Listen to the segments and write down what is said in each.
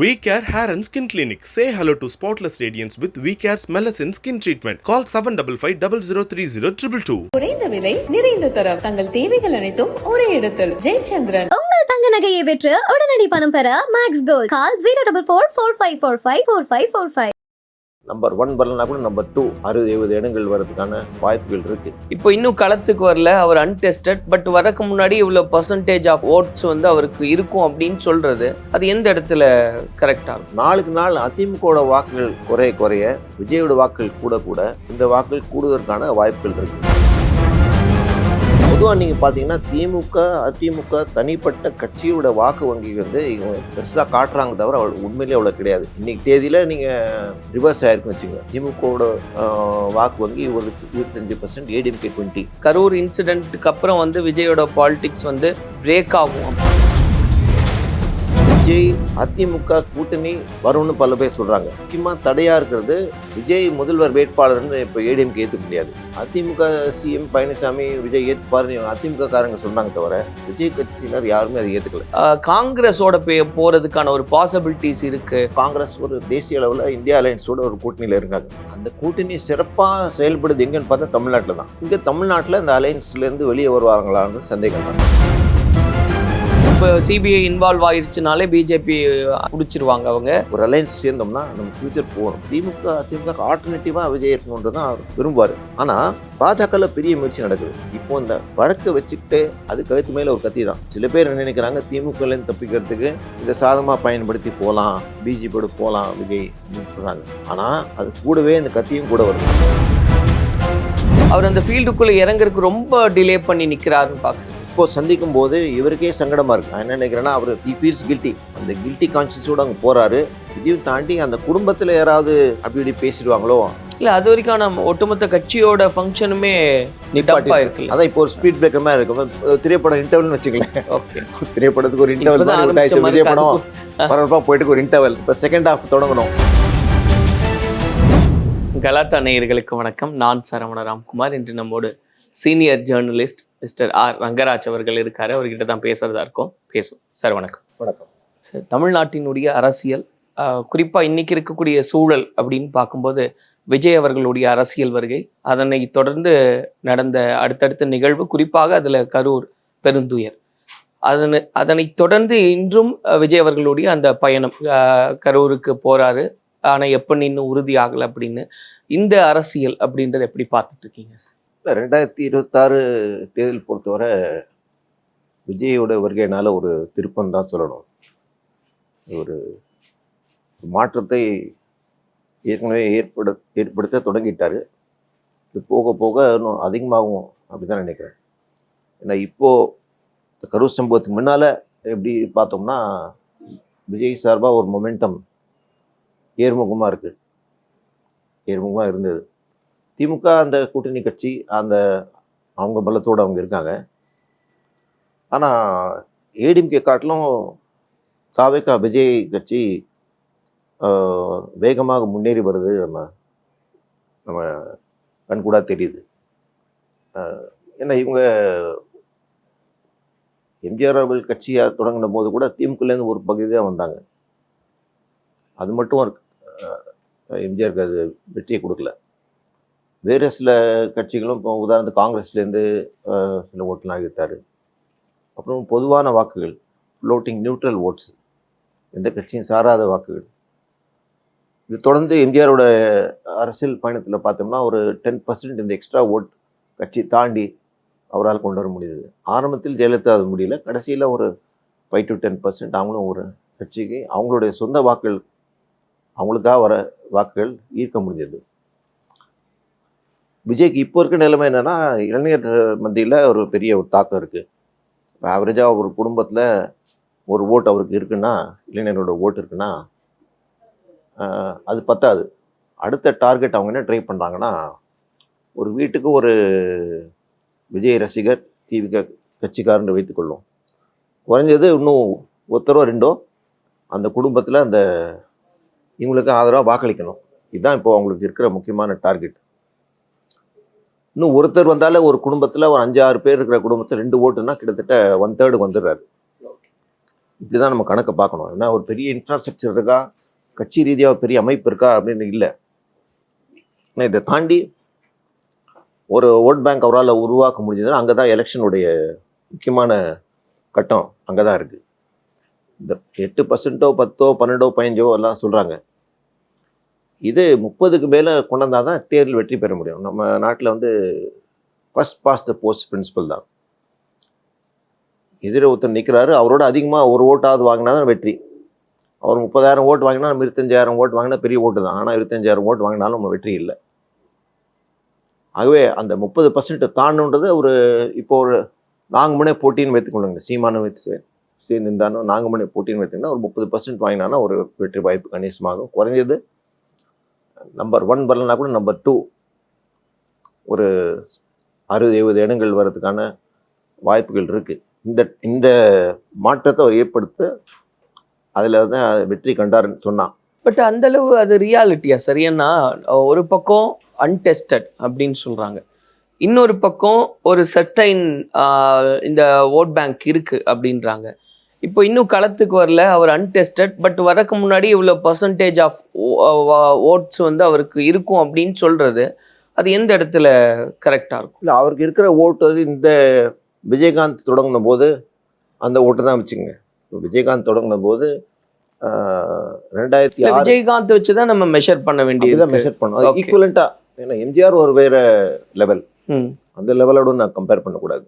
We Care Hair and Skin Clinic. Say hello to spotless radiance with We Care's Melasine Skin Treatment. Call 755 குறைந்த விலை நிறைந்த தரம். தங்கள் தேவைகள் அனைத்தும் ஒரே இடத்தில். ஜெயச்சந்திரன். உங்கள் தங்க நகையை விற்று உடனடி பணம் பெற Max Gold call zero double four four five four five four five four five number one வரலனா கூட நம்பர் டூ அறுபது எழுபது இடங்கள் வர்றதுக்கான வாய்ப்புகள் இருக்கு. இப்போ இன்னும் களத்துக்கு வரல அவர் அன்டெஸ்டட் பட் வரக்கு முன்னாடி இவ்வளோ பர்சன்டேஜ் ஆஃப் ஓட்ஸ் வந்து அவருக்கு இருக்கும் அப்படின்னு சொல்றது அது எந்த இடத்துல கரெக்டாக இருக்கும் நாளுக்கு நாள் அதிமுகவோட வாக்குகள் குறைய குறைய விஜயோட வாக்குகள் கூட கூட இந்த வாக்குகள் கூடுவதற்கான வாய்ப்புகள் இருக்கு. பொதுவாக நீங்கள் பார்த்தீங்கன்னா திமுக அதிமுக தனிப்பட்ட கட்சியோட வாக்கு வங்கி வந்து இவங்க பெருசாக காட்டுறாங்க தவிர அவள் உண்மையிலேயே அவ்வளோ கிடையாது. இன்னைக்கு தேதியில் நீங்கள் ரிவர்ஸ் ஆயிருக்குன்னு வச்சுங்க திமுகவோட வாக்கு வங்கி ஒரு இருபத்தஞ்சு பர்சன்ட் ஏடிஎம்கே டுவெண்ட்டி கரூர் இன்சிடென்ட்டுக்கு அப்புறம் வந்து விஜயோட பாலிடிக்ஸ் வந்து பிரேக் ஆகும். விஜய் அதிமுக கூட்டணி வரும்னு பல பேர் சொல்றாங்க. முக்கியமா தடையா இருக்கிறது விஜய் முதல்வர் வேட்பாளர்னு இப்போ ஏடிஎம்கே ஏற்றுக்க முடியாது. அதிமுக சிஎம் பழனிசாமி விஜய் ஏற்றுப்பாருன்னு அதிமுக காரங்க சொன்னாங்க தவிர விஜய் கட்சியினர் யாருமே அதை ஏற்றுக்கல காங்கிரஸோட பே போறதுக்கான ஒரு பாசிபிலிட்டிஸ் இருக்கு. காங்கிரஸ் ஒரு தேசிய அளவில் இந்தியா அலையன்ஸோட ஒரு கூட்டணியில் இருக்காங்க. அந்த கூட்டணி சிறப்பாக செயல்படுது எங்கன்னு பார்த்தா தமிழ்நாட்டில் தான் இங்கே தமிழ்நாட்டில் இந்த அலையன்ஸ்லேருந்து வெளியே வருவாங்களான்னு சந்தேகம் தான். இப்போ சிபிஐ இன்வால்வ் ஆயிடுச்சுனாலே பிஜேபி பிடிச்சிருவாங்க அவங்க. ஒரு அலையன்ஸ் சேர்ந்தோம்னா நம்ம ஃபியூச்சர் போகணும். திமுக அதிமுக ஆல்டர்னேட்டிவாக விஜய் இருக்கணுன்றது தான் அவர் விரும்புவார். ஆனால் பாஜகவில் பெரிய முயற்சி நடக்குது. இப்போ இந்த வழக்கை வச்சுக்கிட்டு அது கழுத்து மேலே ஒரு கத்தி தான். சில பேர் என்ன நினைக்கிறாங்க திமுகலேருந்து தப்பிக்கிறதுக்கு இதை சாதமாக பயன்படுத்தி போகலாம் பிஜேபியோட போகலாம் விஜய் அப்படின்னு சொல்கிறாங்க ஆனால் அது கூடவே இந்த கத்தியும் கூட வருது. அவர் அந்த ஃபீல்டுக்குள்ள இறங்குறதுக்கு ரொம்ப டிலே பண்ணி நிக்கிறாருன்னு பார்க்குறேன் இப்போ சந்திக்கும் போது இவருக்கே சங்கடமாக இருக்கு. நான் என்ன நினைக்கிறேன்னா அவர் he feels guilty. அந்த கில்ட்டி கான்சியஸோடு அங்கே போகிறாரு இதையும் தாண்டி அந்த குடும்பத்தில் யாராவது அப்படி இப்படி பேசிடுவாங்களோ? இல்ல அது வரைக்கும் நம்ம ஒட்டுமொத்த கட்சியோட ஃபங்க்ஷனுமே டப்பா இருக்குல்ல அதான் இப்போ ஒரு ஸ்பீட் பிரேக்கர் மாதிரி இருக்கும் திரைப்படம் இன்டர்வல்னு வச்சுக்கலேன். ஓகே திரைப்படத்துக்கு ஒரு இன்டர்வல் மாதிரி விஜய் படம் இருக்கு. பரபரப்பாக போயிட்டு ஒரு இன்டர்வல் இப்போ செகண்ட் ஹாஃப் தொடங்கணும். கலாட்டா நேயர்களுக்கு வணக்கம். நான் சரவண ராம்குமார். இன்று நம்மோடு senior journalist mister R Rangaraj அவர்கள் இருக்காரு அவர்கிட்ட தான் பேசுறதா இருக்கோம். பேசுவோம். சார் வணக்கம். வணக்கம். சார் தமிழ்நாட்டினுடைய அரசியல் ஆஹ், குறிப்பா இன்னைக்கு இருக்கக்கூடிய சூழல் அப்படின்னு பார்க்கும்போது விஜய் அவர்களுடைய அரசியல் வருகை அதனை தொடர்ந்து நடந்த அடுத்தடுத்த நிகழ்வு குறிப்பாக அதுல கரூர் பெருந்துயர். அதனை அதனை தொடர்ந்து இன்றும் விஜய் அவர்களுடைய அந்த பயணம் கரூருக்கு போறாரு. ஆனா எப்ப இன்னும் உறுதி ஆகல அப்படின்னு இந்த அரசியல் அப்படின்றத எப்படி பார்த்துட்டு இருக்கீங்க சார்? இல்லை ரெண்டாயிரத்தி இருபத்தாறு தேர்தல் பொறுத்தவரை விஜயோட வருகையினால் ஒரு திருப்பம் தான் சொல்லணும். ஒரு மாற்றத்தை ஏற்கனவே ஏற்பட ஏற்படுத்த தொடங்கிட்டார். இது போக போக இன்னும் அதிகமாகும் அப்படி தான் நினைக்கிறேன். ஏன்னா இப்போது கரூர் சம்பவத்துக்கு முன்னால் எப்படி பார்த்தோம்னா விஜய் சார்பாக ஒரு மொமெண்டம் ஏர்முகமாக இருக்குது ஏர்முகமாக இருந்தது. திமுக அந்த கூட்டணி கட்சி அந்த அவங்க பலத்தோடு அவங்க இருக்காங்க. ஆனால் ஏடிஎம்கே காட்டிலும் தாவேக்கா விஜய் கட்சி வேகமாக முன்னேறி வருது நம்ம நம்ம கண்கூடாக தெரியுது. ஏன்னா இவங்க எம்ஜிஆர் அவர்கள் கட்சியாக தொடங்கின போது கூட திமுகலேருந்து ஒரு பகுதி தான் வந்தாங்க. அது மட்டும் எம்ஜிஆருக்கு அது வெற்றியை கொடுக்கல. வேறு சில கட்சிகளும் இப்போ உதாரணத்துக்கு காங்கிரஸ்லேருந்து சில ஓட்டெலாம் எடுத்தார் அப்புறம் பொதுவான வாக்குகள் ஃப்ளோட்டிங் நியூட்ரல் ஓட்ஸ் எந்த கட்சியும் சாராத வாக்குகள். இது தொடர்ந்து எம்ஜிஆரோட அரசியல் பயணத்தில் பார்த்தோம்னா ஒரு டென் பர்சன்ட் இந்த எக்ஸ்ட்ரா ஓட் கட்சி தாண்டி அவரால் கொண்டு வர முடியுது ஆரம்பத்தில் ஜெயலலிதா அது முடியல. கடைசியில் ஒரு ஃபைவ் டு டென் பர்சன்ட் அவங்களும் ஒரு கட்சிக்கு அவங்களுடைய சொந்த வாக்குகள் அவங்களுக்காக வர வாக்குகள் ஈர்க்க முடிஞ்சது. விஜய்க்கு இப்போ இருக்க நிலைமை என்னென்னா இளைஞர் மத்தியில் ஒரு பெரிய ஒரு தாக்கம் இருக்குது இப்போ ஆவரேஜாக ஒரு குடும்பத்தில் ஒரு ஓட்டு அவருக்கு இருக்குன்னா இளைஞரோட ஓட்டு இருக்குன்னா அது பத்தாது. அடுத்த டார்கெட் அவங்க என்ன ட்ரை பண்ணுறாங்கன்னா ஒரு வீட்டுக்கு ஒரு விஜய் ரசிகர் டிவிக கட்சிக்காரன்னு வைத்துக்கொள்ளும் குறைஞ்சது இன்னும் ஒருத்தரோ ரெண்டோ அந்த குடும்பத்தில் அந்த இவங்களுக்கு ஆதரவாக வாக்களிக்கணும். இதுதான் இப்போ அவங்களுக்கு இருக்கிற முக்கியமான டார்கெட் இன்னும் ஒருத்தர் வந்தாலே ஒரு குடும்பத்தில் ஒரு அஞ்சு ஆறு பேர் இருக்கிற குடும்பத்தில் ரெண்டு ஓட்டுனா கிட்டத்தட்ட ஒன் தேர்டுக்கு வந்துடுறாரு. இப்படி தான் நம்ம கணக்கை பார்க்கணும். ஏன்னா ஒரு பெரிய இன்ஃப்ராஸ்ட்ரக்சர் இருக்கா? கட்சி ரீதியாக பெரிய அமைப்பு இருக்கா? அப்படின்னு இல்லை. இதை தாண்டி ஒரு ஓட் பேங்க் அவரால் உருவாக்க முடிஞ்சதுன்னா அங்கே தான் எலெக்ஷனுடைய முக்கியமான கட்டம் அங்கே தான் இருக்குது இந்த எட்டு பர்சன்ட்டோ பத்தோ பன்னெண்டோ பதினஞ்சோ எல்லாம் சொல்கிறாங்க இது முப்பதுக்கு மேலே கொண்டு வந்தால் தான் தேர்தல் வெற்றி பெற முடியும். நம்ம நாட்டில் வந்து first past the post principle தான். எதிர ஒருத்தர் நிற்கிறாரு அவரோட அதிகமாக ஒரு ஓட்டாவது வாங்கினா தான் வெற்றி. அவர் முப்பதாயிரம் ஓட்டு வாங்கினா நம்ம இருபத்தஞ்சாயிரம் ஓட்டு வாங்கினா பெரிய ஓட்டு தான். ஆனால் இருபத்தஞ்சாயிரம் ஓட்டு வாங்கினாலும் நம்ம வெற்றி இல்லை. ஆகவே அந்த முப்பது பர்சன்ட் தாண்டுன்றது ஒரு இப்போ ஒரு நான்கு மணி போட்டின்னு வைத்துக்கொள்ளுங்க சீமானு வைத்து சேர்ந்திருந்தாலும் நான்கு மணி போட்டின்னு வைத்தீங்கன்னா ஒரு முப்பது பர்சன்ட் வாங்கினானா ஒரு வெற்றி வாய்ப்பு கணிசமாகும். குறைஞ்சது நம்பர் ஒன் வரலனா கூட நம்பர் டூ ஒரு அறுபது எழுபது இடங்கள் வர்றதுக்கான வாய்ப்புகள் இருக்குது இந்த இந்த மாற்றத்தை அவர் ஏற்படுத்த அதில் தான் வெற்றி கண்டாருன்னு சொன்னான் பட் அந்த அளவு அது ரியாலிட்டியா சரியன்னா ஒரு பக்கம் அன்டெஸ்டட் அப்படின்னு சொல்கிறாங்க இன்னொரு பக்கம் ஒரு சர்டைன் இந்த ஓட் பேங்க் இருக்குது அப்படின்றாங்க. இப்போ இன்னும் களத்துக்கு வரல அவர் அன்டெஸ்டட் பட் வரக்கு முன்னாடி இவ்வளோ பர்சன்டேஜ் ஆஃப் ஓட்ஸ் வந்து அவருக்கு இருக்கும் அப்படின்னு சொல்றது அது எந்த இடத்துல கரெக்டாக இருக்கும்? இல்லை அவருக்கு இருக்கிற ஓட்டு வந்து இந்த விஜயகாந்த் தொடங்கின போது அந்த ஓட்டு தான் வச்சுங்க விஜயகாந்த் தொடங்கின போது ரெண்டாயிரத்தி விஜயகாந்த் வச்சு தான் நம்ம மெஷர் பண்ண வேண்டியது மெஷர் பண்ணோம். அது Okay. ஈக்குவலண்டா ஏன்னா எம்ஜிஆர் ஒரு வேற லெவல் அந்த லெவலோட நான் கம்பேர் பண்ணக்கூடாது.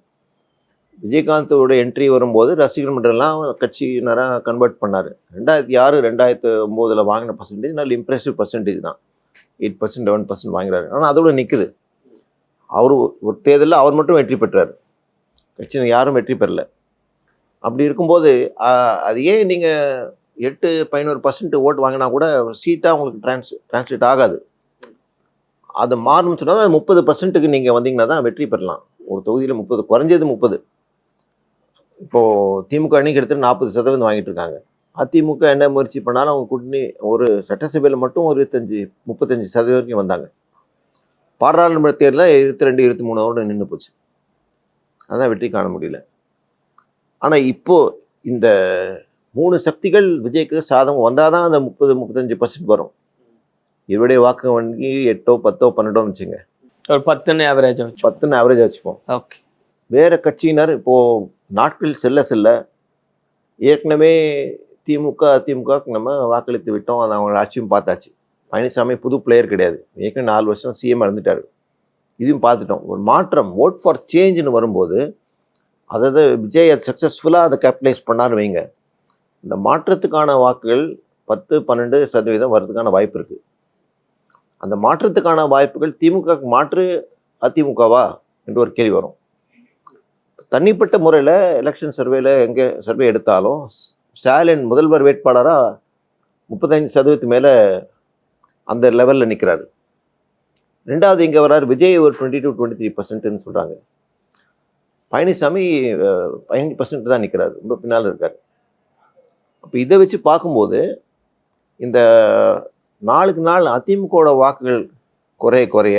விஜயகாந்தோட என்ட்ரி வரும்போது ரசிகர் மன்றம்லாம் கட்சியினராக கன்வெர்ட் பண்ணார். ரெண்டாயிரத்தி ஆறு ரெண்டாயிரத்து ஒம்போதில் வாங்கின பர்சன்டேஜ் நல்ல இம்ப்ரெசிவ் பர்சன்டேஜ் தான். எயிட் பர்சன்ட் லெவன் பர்சன்ட் வாங்குறாரு. ஆனால் அதோட நிற்குது அவர் ஒரு தேர்தலில் அவர் மட்டும் வெற்றி பெற்றார். கட்சியினர் யாரும் வெற்றி பெறல. அப்படி இருக்கும்போது அது ஏன் நீங்கள் எட்டு பதினோரு பர்சன்ட் ஓட்டு வாங்கினா கூட சீட்டாக உங்களுக்கு ட்ரான்ஸ் ட்ரான்ஸ்லேட் ஆகாது. அது மாறணும்னு சொன்னால் அது முப்பது பர்சன்ட்டுக்கு நீங்கள் வந்தீங்கன்னா தான் வெற்றி பெறலாம். ஒரு தொகுதியில் முப்பது குறைஞ்சது முப்பது. இப்போது திமுக அன்னைக்கு எடுத்து நாற்பது சதவீதம் வாங்கிட்டு இருக்காங்க. அதிமுக என்ன முயற்சி பண்ணாலும் அவங்க கூட்டணி ஒரு சட்டசபையில் மட்டும் ஒரு இருபத்தஞ்சி முப்பத்தஞ்சு சதவீதம் வரைக்கும் வந்தாங்க. பாராளுமன்ற தேர்தலில் இருபத்தி ரெண்டு இருபத்தி மூணோடு நின்று போச்சு. அதான் வெற்றி காண முடியல. ஆனால் இப்போ இந்த மூணு சக்திகள் விஜய்க்கு சாதகம் வந்தால் தான் அந்த முப்பது முப்பத்தஞ்சு பர்சன்ட் வரும். இவருடைய வாக்கு வங்கி எட்டோ பத்தோ பன்னெண்டோன்னு வச்சுங்க. ஒரு பத்துன்னு ஆவரேஜாக வச்சு பத்துன்னு ஆவரேஜ் வச்சுப்போம். ஓகே வேற கட்சியினர் இப்போ நாட்கள் செல்ல செல்ல ஏற்கனவே திமுக அதிமுக நம்ம வாக்களித்து விட்டோம். அது அவங்க ஆட்சியும் பார்த்தாச்சு. பழனிசாமி புது பிளேயர் கிடையாது. ஏற்கனவே நாலு வருஷம் சிஎம் இருந்துட்டார் இதையும் பார்த்துட்டோம். ஒரு மாற்றம் ஓட் ஃபார் சேஞ்சுன்னு வரும்போது அதாவது விஜய் அது சக்ஸஸ்ஃபுல்லாக அதை கேபிட்டலைஸ் பண்ணாரு வைங்க. இந்த மாற்றத்துக்கான வாக்குகள் பத்து பன்னெண்டு சதவீதம் வர்றதுக்கான வாய்ப்பு இருக்குது அந்த மாற்றத்துக்கான வாய்ப்புகள் திமுக மாற்று அதிமுகவா? என்று ஒரு கேள்வி வரும். தனிப்பட்ட முறையில் எலெக்ஷன் சர்வேல எங்கே சர்வே எடுத்தாலும் ஸ்டாலின் முதல்வர் வேட்பாளராக முப்பத்தஞ்சு சதவீதத்து மேலே அந்த லெவலில் நிற்கிறாரு ரெண்டாவது இங்கே வராரு விஜய் ஒரு டுவெண்ட்டி டு டுவெண்ட்டி த்ரீ பர்சன்ட்னு சொல்கிறாங்க பழனிசாமி பதினஞ்சு பர்சன்ட் தான் நிற்கிறாரு ரொம்ப பின்னால் இருக்கார். அப்போ இதை வச்சு பார்க்கும்போது இந்த நாளுக்கு நாள் அதிமுகவோட வாக்குகள் குறைய குறைய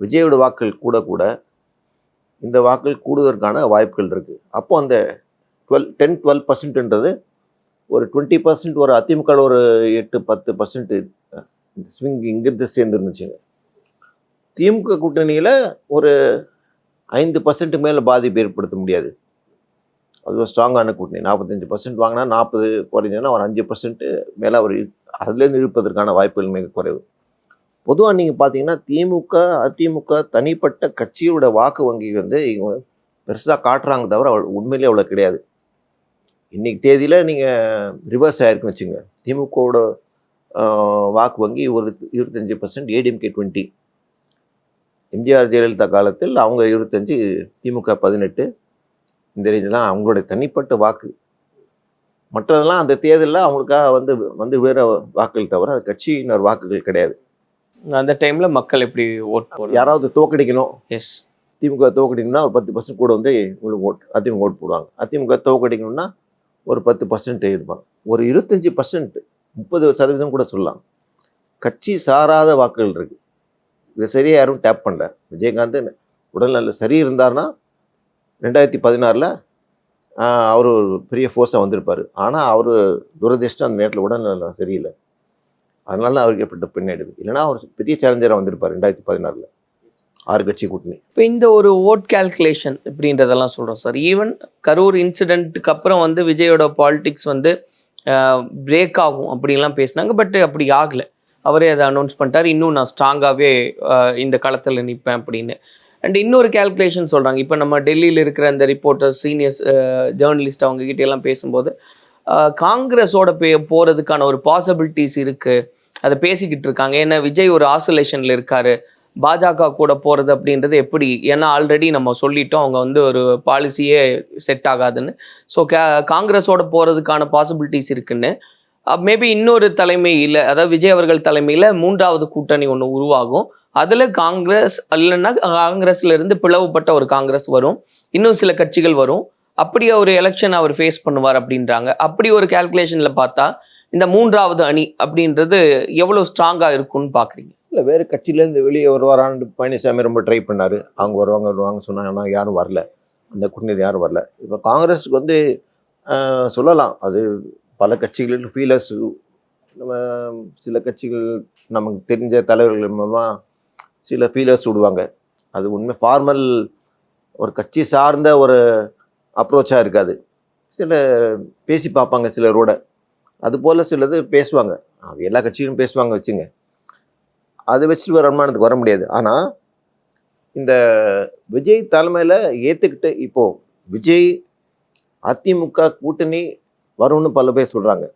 விஜயோட வாக்குகள் கூட கூட இந்த வாக்குகள் கூடுவதற்கான வாய்ப்புகள் இருக்குது அப்போது அந்த டுவெல் டென் டுவெல் பர்சன்ட்ன்றது ஒரு டுவெண்ட்டி பர்சன்ட் ஒரு அதிமுக ஒரு எட்டு பத்து பர்சன்ட் ஸ்விங் இங்கிருந்து சேர்ந்துருந்துச்சுங்க. திமுக கூட்டணியில் ஒரு ஐந்து பர்சன்ட் மேலே பாதிப்பு ஏற்படுத்த முடியாது. அது ஒரு ஸ்ட்ராங்கான கூட்டணி. நாற்பத்தஞ்சு பர்சன்ட் வாங்கினா நாற்பது குறைஞ்சதுன்னா ஒரு அஞ்சு பர்சன்ட்டு மேலே அவர் அதுலேருந்து இழுப்பதற்கான வாய்ப்புகள் மிக குறைவு. பொதுவாக நீங்கள் பார்த்தீங்கன்னா திமுக அதிமுக தனிப்பட்ட கட்சியோட வாக்கு வங்கி வந்து இவங்க பெருசாக காட்டுறாங்க தவிர அவள் உண்மையிலே அவ்வளோ கிடையாது. இன்றைக்கி தேதியில் நீங்கள் ரிவர்ஸ் ஆயிருக்குன்னு வச்சுங்க. திமுகவோட வாக்கு வங்கி ஒரு இருபத்தஞ்சி percent ADMK twenty MGR Jayalalithaa காலத்தில் அவங்க இருபத்தஞ்சி திமுக பதினெட்டு. இந்த ரேஞ்செலாம் அவங்களுடைய தனிப்பட்ட வாக்கு. மற்றதெல்லாம் அந்த தேர்தலில் அவங்களுக்காக வந்து வந்து வேறு வாக்குகள் தவிர அது கட்சியினர் வாக்குகள் கிடையாது. அந்த டைம்ல மக்கள் எப்படி ஓட் யாராவது தோக்கடிக்கணும். எஸ் திமுக தோக்கடிக்கணும்னா ஒரு பத்து பர்சன்ட் கூட வந்து உங்களுக்கு ஓட் அதிமுக ஓட்டு போடுவாங்க. அதிமுக தோக்கடிக்கணும்னா ஒரு பத்து பர்சன்ட் இருப்பாங்க ஒரு இருபத்தஞ்சி பர்சன்ட் முப்பது சதவீதம் கூட சொல்லலாம். கட்சி சாராத வாக்குகள் இருக்கு. இதை சரியாக யாரும் டேப் பண்ணல. விஜயகாந்த் உடல்நல சரி இருந்தார்னா ரெண்டாயிரத்தி பதினாறில் அவர் ஒரு பெரிய ஃபோர்ஸாக வந்திருப்பார். ஆனால் அவர் துரதிர்ஷ்டம் அந்த நேரத்தில் உடல்நலம் சரியில்லை. அதனால அவருக்கு ஏற்பட்ட பின்னடைவு. இல்லைன்னா அவர் பெரிய சேலஞ்சராக வந்திருப்பார் ரெண்டாயிரத்தி பதினாறில். ஆறு கட்சி கூட்டணி. இப்போ இந்த ஒரு ஓட் கால்குலேஷன் இப்படின்றதெல்லாம் சொல்கிறோம் சார். ஈவன் கரூர் இன்சிடென்ட்டுக்கு அப்புறம் வந்து விஜயோட பாலிடிக்ஸ் வந்து பிரேக் ஆகும் அப்படின்லாம் பேசினாங்க. பட் அப்படி ஆகலை. அவரே அதை அனௌன்ஸ் பண்ணிட்டார். இன்னும் நான் ஸ்ட்ராங்காகவே இந்த களத்தில் நிற்பேன் அப்படின்னு. அண்ட் இன்னொரு கேல்குலேஷன் சொல்கிறாங்க இப்போ நம்ம டெல்லியில் இருக்கிற அந்த ரிப்போர்ட்டர்ஸ் சீனியர்ஸ் ஜேர்னலிஸ்ட் அவங்க கிட்ட எல்லாம் பேசும்போது காங்கிரஸோட பே போகிறதுக்கான ஒரு பாசிபிலிட்டிஸ் இருக்குது அதை பேசிக்கிட்டு இருக்காங்க. ஏன்னா விஜய் ஒரு ஆசோலேஷனில் இருக்காரு. பாஜக கூட போகிறது அப்படின்றது எப்படி? ஏன்னா ஆல்ரெடி நம்ம சொல்லிட்டோம் அவங்க வந்து ஒரு பாலிசியே செட் ஆகாதுன்னு. ஸோ கா காங்கிரஸோட போகிறதுக்கான பாசிபிலிட்டிஸ் இருக்குன்னு. மேபி இன்னொரு தலைமையில் அதாவது விஜய் அவர்கள் தலைமையில் மூன்றாவது கூட்டணி ஒன்று உருவாகும். அதில் காங்கிரஸ் இல்லைன்னா காங்கிரஸ்லேருந்து பிளவுபட்ட ஒரு காங்கிரஸ் வரும். இன்னும் சில கட்சிகள் வரும். அப்படி ஒரு எலெக்ஷன் அவர் ஃபேஸ் பண்ணுவார் அப்படின்றாங்க. அப்படி ஒரு கால்குலேஷனில் பார்த்தா இந்த மூன்றாவது அணி அப்படின்றது எவ்வளோ ஸ்ட்ராங்காக இருக்கும்னு பார்க்குறீங்க? இல்லை வேறு கட்சியிலேருந்து வெளியே வருவாரான்னு பழனிசாமி ரொம்ப ட்ரை பண்ணார். அவங்க வருவாங்க வருவாங்க சொன்னாங்க. ஆனால் யாரும் வரல. அந்த கூட்டணியில் யாரும் வரல. இப்போ காங்கிரஸுக்கு வந்து சொல்லலாம். அது பல கட்சிகளில் ஃபீலர்ஸ் நம்ம சில கட்சிகள் நமக்கு தெரிஞ்ச தலைவர்கள் மூலமாக சில ஃபீலர்ஸ் விடுவாங்க. அது உண்மை. ஃபார்மல் ஒரு கட்சி சார்ந்த ஒரு அப்ரோச்சாக இருக்காது. சில பேசி பார்ப்பாங்க சிலரோட. அதுபோல் சிலது பேசுவாங்க. அது எல்லா கட்சியிலும் பேசுவாங்க வச்சுங்க. அதை வச்சுட்டு ஒரு அனுமானத்துக்கு வர முடியாது. ஆனால் இந்த விஜய் தலைமையில் ஏற்றுக்கிட்டு இப்போது விஜய் அதிமுக கூட்டணி வரும்னு பல பேர் சொல்கிறாங்க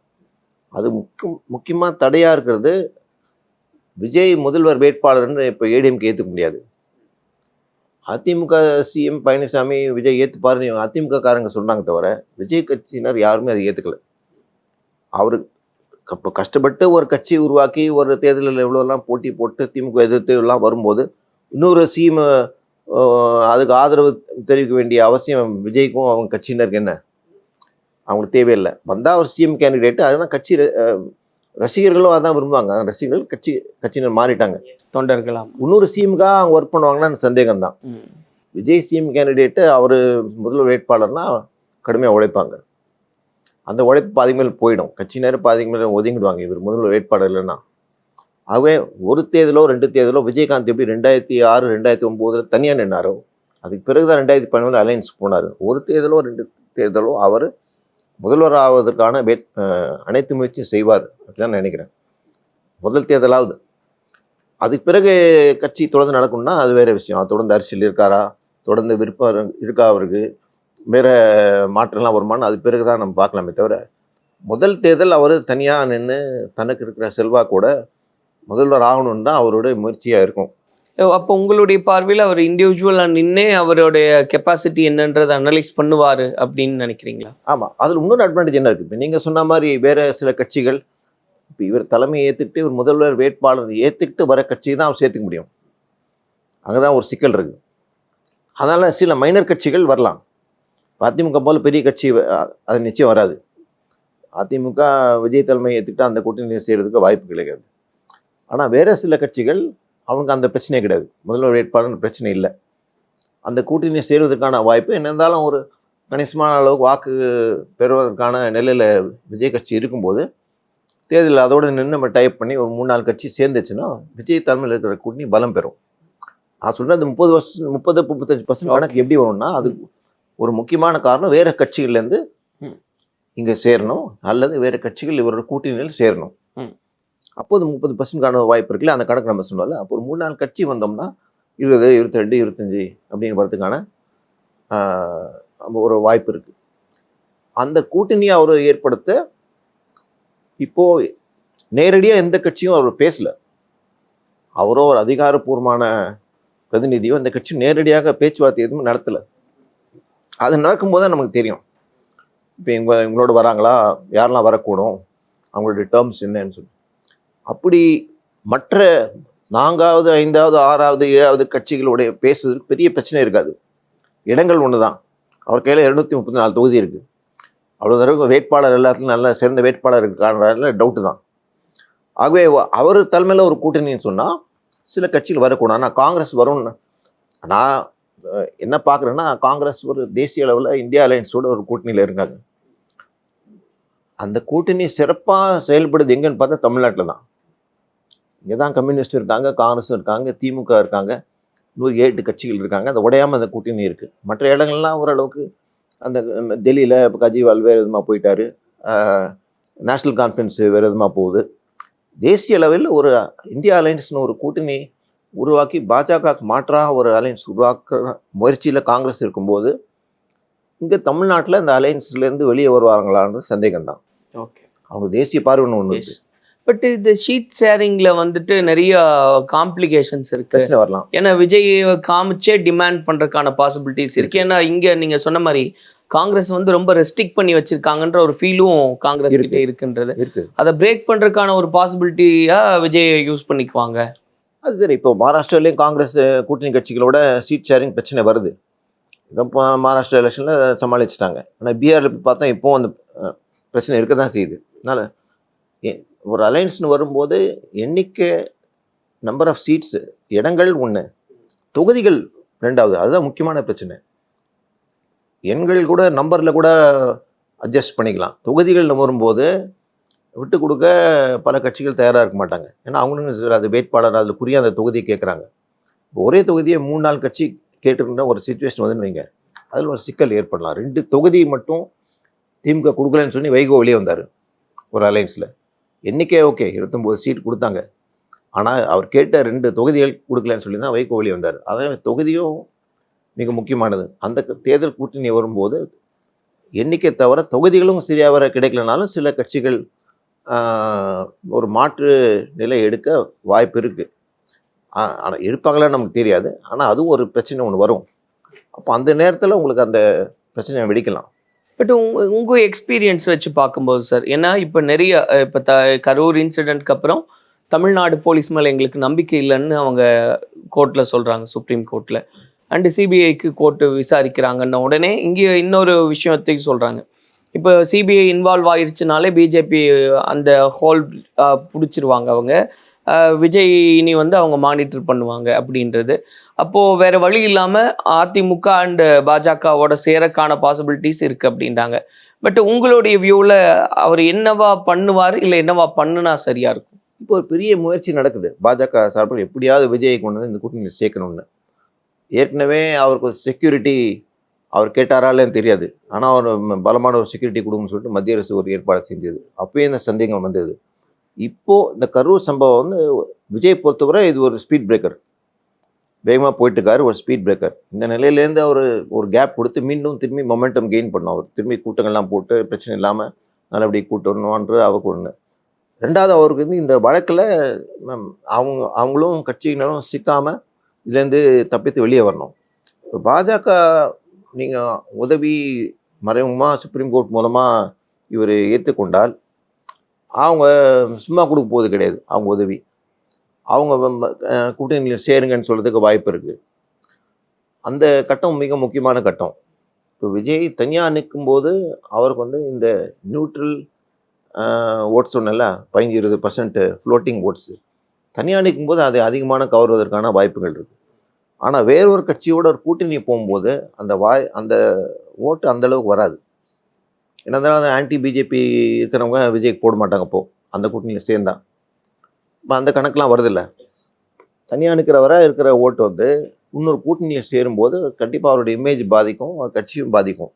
அது முக்கியம் முக்கியமாக தடையாக இருக்கிறது விஜய் முதல்வர் வேட்பாளர்னு இப்போ ஏடிஎம்கே ஏற்றுக்க முடியாது. அதிமுக சிஎம் பழனிசாமி விஜய் ஏற்றுப்பாருன்னு அதிமுக காரங்க சொன்னாங்க தவிர விஜய் கட்சியினர் யாருமே அதை ஏற்றுக்கல அவரு இப்போ கஷ்டப்பட்டு ஒரு கட்சி உருவாக்கி ஒரு தேர்தலில் எவ்வளோலாம் போட்டி போட்டு திமுக எதிர்த்து எல்லாம் வரும்போது இன்னொரு சீம அதுக்கு ஆதரவு தெரிவிக்க வேண்டிய அவசியம் விஜய்க்கும் அவங்க கட்சியினருக்கு என்ன? அவங்களுக்கு தேவையில்லை. வந்தால் அவர் சிஎம் கேண்டிடேட்டு அதுதான் கட்சி ரசிகர்களும் அதான் விரும்புவாங்க. அந்த ரசிகர்கள் கட்சி கட்சியினர் மாறிட்டாங்க. தொண்டர்களாம். இன்னொரு சிஎம்காக அவங்க ஒர்க் பண்ணுவாங்களான்னு சந்தேகம் தான் விஜய் சிஎம் கேண்டிடேட்டு அவர் முதல்வர் வேட்பாளர்னா கடுமையாக உழைப்பாங்க. அந்த உழைப்பு பாதி மேல் போயிடும். கட்சியினர் பாதி மேலே ஒதுங்கிடுவாங்க இவர். முதல்ல வேட்பாளர் இல்லைன்னா. ஆகவே ஒரு தேர்தலோ ரெண்டு தேர்தலோ விஜயகாந்த் எப்படி ரெண்டாயிரத்தி ஆறு ரெண்டாயிரத்தி ஒம்போதில் தனியாக நின்னாரோ அதுக்கு பிறகு தான் ரெண்டாயிரத்தி பதினொன்று அலையன்ஸ் போனார். ஒரு தேர்தலோ ரெண்டு தேர்தலோ அவர் முதல்வர் ஆவதற்கான வேட் அனைத்து முயற்சியும் செய்வார். அப்படிதான் நினைக்கிறேன். முதல் தேர்தலாவது. அதுக்கு பிறகு கட்சி தொடர்ந்து நடக்கணும்னா அது வேற விஷயம். தொடர்ந்து அரசியல் இருக்காரா? தொடர்ந்து விருப்பம் இருக்கா அவருக்கு? வேற மாற்றம்லாம் வருமானு அது பிறகு தான் நம்ம பார்க்கலாமே தவிர முதல் தேர்தல் அவர் தனியாக நின்று தனக்கு இருக்கிற செல்வாக்கோட முதல்வர் ஆகணும்னு தான் அவருடைய முயற்சியாக இருக்கும். அப்போ உங்களுடைய பார்வையில் அவர் இண்டிவிஜுவலாக நின்னே அவருடைய கெப்பாசிட்டி என்னன்றதை அனலைஸ் பண்ணுவார் அப்படின்னு நினைக்கிறீங்களா? ஆமாம் அதில் இன்னொரு அட்வான்டேஜ் என்ன இருக்குது இப்போ நீங்கள் சொன்ன மாதிரி வேற சில கட்சிகள் இப்போ இவர் தலைமையை ஏற்றுக்கிட்டு இவர் முதல்வர் வேட்பாளர் ஏற்றுக்கிட்டு வர கட்சி தான் அவர் சேர்த்துக்க முடியும். அங்கே தான் ஒரு சிக்கல் இருக்குது அதனால் சில மைனர் கட்சிகள் வரலாம். அதிமுக போல் பெரிய கட்சி அது நிச்சயம் வராது. அதிமுக விஜய் தலைமையை ஏற்றுக்கிட்டு அந்த கூட்டணி செய்கிறதுக்கு வாய்ப்பு கிடைக்காது. ஆனால் வேறு சில கட்சிகள் அவனுக்கு அந்த பிரச்சனையே கிடையாது. முதல்வர் வேட்பாளர் பிரச்சனை இல்லை. அந்த கூட்டணி சேருவதற்கான வாய்ப்பு என்ன இருந்தாலும் ஒரு கணிசமான அளவுக்கு வாக்கு பெறுவதற்கான நிலையில் விஜய் கட்சி இருக்கும்போது தேர்தலில் அதோடு நின்று நம்ம டைப் பண்ணி ஒரு மூணு நாலு கட்சி சேர்ந்துச்சுன்னா விஜய் தலைமையில் இருக்கிற கூட்டணி பலம் பெறும். நான் சொல்கிறேன் அந்த முப்பது வருஷம் முப்பது முப்பத்தஞ்சு பர்சன்ட் கணக்கு எப்படி வரும்னா அது ஒரு முக்கியமான காரணம் வேறு கட்சிகள்லேருந்து. இங்கே சேரணும் அல்லது வேறு கட்சிகள் இவரோட கூட்டணியில் சேரணும். அப்போது முப்பது பர்சன்ட்கான வாய்ப்பு இருக்குல்ல அந்த கணக்கு நம்ம சொன்னோம்ல அப்போ ஒரு மூணு நாலு கட்சி வந்தோம்னா இருபது இருபத்தி ரெண்டு இருபத்தஞ்சி அப்படின்னு வரதுக்கான ஆஹ், ஒரு வாய்ப்பு இருக்குது அந்த கூட்டணியை அவர் ஏற்படுத்த இப்போ நேரடியாக எந்த கட்சியும் அவர் பேசல அவரோ ஒரு அதிகாரப்பூர்வமான பிரதிநிதியோ இந்த கட்சி நேரடியாக பேச்சுவார்த்தை எதுவும் நடத்தலை அது நடக்கும்போது தான் நமக்கு தெரியும். இப்போ இவங்க இவங்களோட வராங்களா? யாரெல்லாம் வரக்கூடும்? அவங்களுடைய டேர்ம்ஸ் என்னன்னு சொல்லி. அப்படி மற்ற நான்காவது ஐந்தாவது ஆறாவது ஏழாவது கட்சிகளுடைய பேசுவதற்கு பெரிய பிரச்சனை இருக்காது. இடங்கள் ஒன்று தான் அவர் கையில் இரநூத்தி முப்பத்தி நாலு தொகுதி இருக்குது அவ்வளோ தடவை வேட்பாளர் எல்லாத்துலையும் நல்ல சிறந்த வேட்பாளர் இருக்கான்றதுல டவுட்டு தான். ஆகவே அவர் தலைமையில் ஒரு கூட்டணின்னு சொன்னால் சில கட்சிகள் வரக்கூடாது ஆனால் காங்கிரஸ் வரும்னு நான் என்ன பார்க்குறேன்னா காங்கிரஸ் ஒரு தேசிய அளவில் இந்தியா அலையன்ஸோட ஒரு கூட்டணியில் இருக்காங்க. அந்த கூட்டணி சிறப்பாக செயல்படுது எங்கன்னு பார்த்தா தமிழ்நாட்டில் தான். இங்கே தான் கம்யூனிஸ்ட் இருக்காங்க காங்கிரஸும் இருக்காங்க திமுக இருக்காங்க நூறு ஏழு கட்சிகள் இருக்காங்க அந்த உடையாமல் அந்த கூட்டணி இருக்குது மற்ற இடங்கள்லாம் ஓரளவுக்கு அந்த டெல்லியில் இப்போ கஜிவால் வேறு விதமாக போயிட்டாரு. நேஷ்னல் கான்ஃபரன்ஸ் வேறு விதமாக போகுது. தேசிய அளவில் ஒரு இந்தியா அலையன்ஸ்னு ஒரு கூட்டணி உருவாக்கி பாஜகவுக்கு மாற்றாக ஒரு அலையன்ஸ் உருவாக்குற முயற்சியில் காங்கிரஸ் இருக்கும்போது இங்கே தமிழ்நாட்டில் இந்த அலையன்ஸ்லேருந்து வெளியே வருவாங்களான்னு சந்தேகம் தான் ஓகே. அவங்க தேசிய பார்வைன்னு ஒன்று பட் இந்த ஷீட் ஷேரிங்ல வந்துட்டு நிறைய காம்ப்ளிகேஷன்ஸ் இருக்கு. பிரச்சனை வரலாம். ஏன்னா விஜய் காமிச்சே டிமாண்ட் பண்றதுக்கான பாசிபிலிட்டிஸ் இருக்கு. ஏன்னா இங்க நீங்க சொன்ன மாதிரி காங்கிரஸ் வந்து ரொம்ப ரெஸ்ட்ரிக்ட் பண்ணி வச்சிருக்காங்கன்ற ஒரு ஃபீலும் காங்கிரஸ். கிட்ட இருக்குன்றது. இருக்கு. அதை பிரேக் பண்றதுக்கான ஒரு பாசிபிலிட்டியா விஜய் யூஸ் பண்ணிக்குவாங்க. அது இப்போ மகாராஷ்டிராலையும் காங்கிரஸ் கூட்டணி கட்சிகளோட சீட் ஷேரிங் பிரச்சனை வருது. இதை இப்போ மகாராஷ்டிரா எலெக்ஷனில் சமாளிச்சிட்டாங்க. ஆனால் பீகாரில் பார்த்தா இப்போவும் அந்த பிரச்சனை இருக்க தான் செய்யுது. அதனால் எ- ஒரு அலையன்ஸ்னு வரும்போது எண்ணிக்கை நம்பர் ஆஃப் சீட்ஸ் இடங்கள் ஒன்று தொகுதிகள் ரெண்டாவது அதுதான் முக்கியமான பிரச்சனை. எண்கள் கூட நம்பரில் கூட அட்ஜஸ்ட் பண்ணிக்கலாம். தொகுதிகள் வரும்போது விட்டு கொடுக்க பல கட்சிகள் தயாராக இருக்க மாட்டாங்க. ஏன்னா அவங்களும் சில அது வேட்பாளர் அதில் குறிய அந்த தொகுதியை கேட்குறாங்க ஒரே தொகுதியை மூணு நாள் கட்சி கேட்டுருந்த ஒரு சுச்சுவேஷன் வந்துன்னு வைங்க. அதில் ஒரு சிக்கல் ஏற்படலாம். ரெண்டு தொகுதி மட்டும் திமுக கொடுக்கலன்னு சொல்லி வைகோ வெளியே வந்தார் ஒரு அலையன்ஸில். எண்ணிக்கை ஓகே இருபத்தொம்போது சீட் கொடுத்தாங்க. ஆனால் அவர் கேட்ட ரெண்டு தொகுதிகள் கொடுக்கலன்னு சொல்லி தான் வைகோ வெளியே வந்தார். அதாவது தொகுதியும் மிக முக்கியமானது. அந்த தேர்தல் கூட்டணி வரும்போது எண்ணிக்கை தவிர தொகுதிகளும் சரியாக வர கிடைக்கலனாலும் சில கட்சிகள் ஒரு மாற்று நிலை எடுக்க வாய்ப்பு இருக்குது ஆனால் இருப்பாங்களான்னு நமக்கு தெரியாது. ஆனால் அதுவும் ஒரு பிரச்சனை ஒன்று வரும். அப்போ அந்த நேரத்தில் உங்களுக்கு அந்த பிரச்சனையை வெடிக்கலாம். பட் உங்கள் உங்கள் எக்ஸ்பீரியன்ஸ் வச்சு பார்க்கும்போது சார் ஏன்னா இப்போ நிறைய இப்போ த கரூர் இன்சிடெண்ட்க்கு அப்புறம் தமிழ்நாடு போலீஸ் மேலே எங்களுக்கு நம்பிக்கை இல்லைன்னு அவங்க கோர்ட்டில் சொல்கிறாங்க சுப்ரீம் கோர்ட்டில் அண்டு சிபிஐக்கு கோர்ட்டு விசாரிக்கிறாங்கன்ன உடனே இங்கே இன்னொரு விஷயத்தையும் சொல்கிறாங்க இப்போ சிபிஐ இன்வால்வ் ஆயிடுச்சுனாலே பிஜேபி அந்த ஹோல் பிடிச்சிருவாங்க அவங்க. விஜய் இனி வந்து அவங்க மானிட்டர் பண்ணுவாங்க அப்படின்றது. அப்போது வேறு வழி இல்லாமல் அதிமுக அண்டு பாஜகவோட சேரக்கான பாசிபிலிட்டிஸ் இருக்குது அப்படின்றாங்க. பட் உங்களுடைய வியூவில் அவர் என்னவா பண்ணுவார்? இல்லை என்னவா பண்ணுனா சரியாக இருக்கும்? இப்போ ஒரு பெரிய முயற்சி நடக்குது. பாஜக சார்பில் எப்படியாவது விஜயை கொண்டு வந்து இந்த கூட்டணியில் சேர்க்கணும்னு. ஏற்கனவே அவருக்கு ஒரு செக்யூரிட்டி அவர் கேட்டாராலேன்னு தெரியாது. ஆனால் அவர் பலமான ஒரு செக்யூரிட்டி கொடுங்கன்னு சொல்லிட்டு மத்திய அரசு ஒரு ஏற்பாடு செஞ்சது. அப்போயே இந்த சந்தேகம் வந்தது. இப்போது இந்த கரூர் சம்பவம் வந்து விஜய் பொறுத்தவரை இது ஒரு ஸ்பீட் பிரேக்கர் வேகமாக போயிட்டுருக்காரு ஒரு ஸ்பீட் பிரேக்கர் இந்த நிலையிலேருந்து அவர் ஒரு கேப் கொடுத்து மீண்டும் திரும்பி மொமெண்டம் கெயின் பண்ணும். அவர் திரும்பி கூட்டங்கள்லாம் போட்டு பிரச்சனை இல்லாமல் நல்லபடி கூட்டணுன்ற அவருக்கு ஒன்று ரெண்டாவது அவருக்கு வந்து இந்த வழக்கில் அவங்க அவங்களும் கட்சியினரும் சிக்காமல் இதுலேருந்து தப்பித்து வெளியே வரணும். இப்போ பாஜக நீங்கள் உதவி மறைமுகமாக சுப்ரீம் கோர்ட் மூலமாக இவர் ஏற்றுக்கொண்டால் அவங்க சும்மா கொடுக்க போவது கிடையாது அவங்க உதவி. அவங்க கூட்டணியில் சேருங்கன்னு சொல்கிறதுக்கு வாய்ப்பு இருக்குது அந்த கட்டம் மிக முக்கியமான கட்டம். இப்போ விஜய் தனியாக நிற்கும்போது அவருக்கு வந்து இந்த நியூட்ரல் ஓட்ஸ் சொன்னல பதினஞ்சு இருபது பர்சன்ட் ஃப்ளோட்டிங் ஓட்ஸு தனியாக நிற்கும்போது அது அதிகமான கவர்வதற்கான வாய்ப்புகள் இருக்குது ஆனால் வேறொரு கட்சியோட ஒரு கூட்டணி போகும்போது அந்த வாய் அந்த ஓட்டு அந்தளவுக்கு வராது. என்னதான் அந்த ஆன்டி பிஜேபி இருக்கிறவங்க விஜய்க்கு போட மாட்டாங்க இப்போது அந்த கூட்டணியில் சேர்ந்தான் இப்போ அந்த கணக்கெலாம் வருதில்ல. தனியாக நிற்கிறவராக இருக்கிற ஓட்டு வந்து இன்னொரு கூட்டணியில் சேரும்போது கண்டிப்பாக அவருடைய இமேஜ் பாதிக்கும் அவர் கட்சியும் பாதிக்கும்.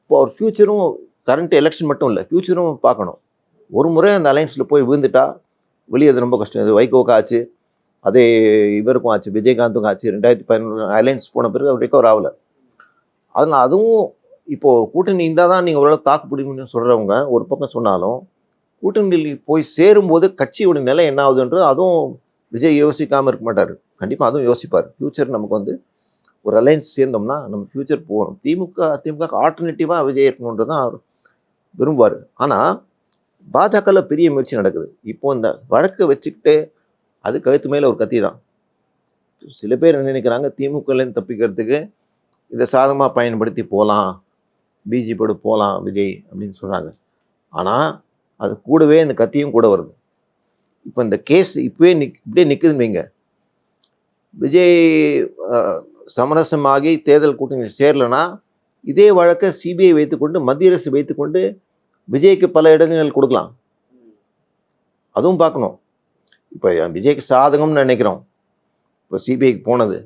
இப்போ அவர் ஃப்யூச்சரும் கரண்ட் எலெக்ஷன் மட்டும் இல்லை ஃப்யூச்சரும் பார்க்கணும். ஒரு முறை அந்த அலைன்ஸில் போய் விழுந்துட்டா வெளியே ரொம்ப கஷ்டம். இது வைகோவுக்கு ஆச்சு. அதே இவருக்கும் ஆச்சு விஜயகாந்துக்கும் ஆச்சு. ரெண்டாயிரத்தி பதினொன்று ஐலைன்ஸ் போன பிறகு அவர் ரிகவர் ஆகலை. அதனால் அதுவும் இப்போது கூட்டணி இருந்தால் தான் நீங்கள் ஓரளவு தாக்கு பிடிக்கணும்னு சொல்கிறவங்க ஒரு பக்கம் சொன்னாலும் கூட்டணியில் போய் சேரும்போது கட்சியோட நிலை என்ன ஆகுதுன்றது அதுவும் விஜய் யோசிக்காமல் இருக்க மாட்டார். கண்டிப்பாக அதுவும் யோசிப்பார். ஃப்யூச்சர் நமக்கு வந்து ஒரு அலைன்ஸ் சேர்ந்தோம்னா நம்ம ஃப்யூச்சர் போகணும். திமுக திமுக ஆல்டர்னேட்டிவாக விஜய் இருக்கணுன்றது தான் அவர் விரும்புவார். ஆனால் பாஜகவில் பெரிய முயற்சி நடக்குது. இப்போ இந்த வழக்கை வச்சுக்கிட்டு அது கழுத்து மேலே ஒரு கத்தி தான். சில பேர் நினைக்கிறாங்க திமுகலேருந்து தப்பிக்கிறதுக்கு இதை சாதகமாக பயன்படுத்தி போகலாம் பிஜேபியோடு போகலாம் விஜய் அப்படின்னு சொல்கிறாங்க ஆனால் அது கூடவே இந்த கத்தியும் கூட வருது. இப்போ இந்த கேஸ் இப்போவே நிக் இப்படியே நிற்குதுன்னு வைங்க. விஜய் சமரசமாகி தேர்தல் கூட்டணி சேரலைன்னா இதே வழக்கை சிபிஐ வைத்துக்கொண்டு மத்திய அரசு வைத்துக்கொண்டு விஜய்க்கு பல இடங்கள் கொடுக்கலாம். அதுவும் பார்க்கணும். இப்போ விஜய்க்கு சாதகம்னு நினைக்கிறோம். இப்போ சிபிஐக்கு போனது.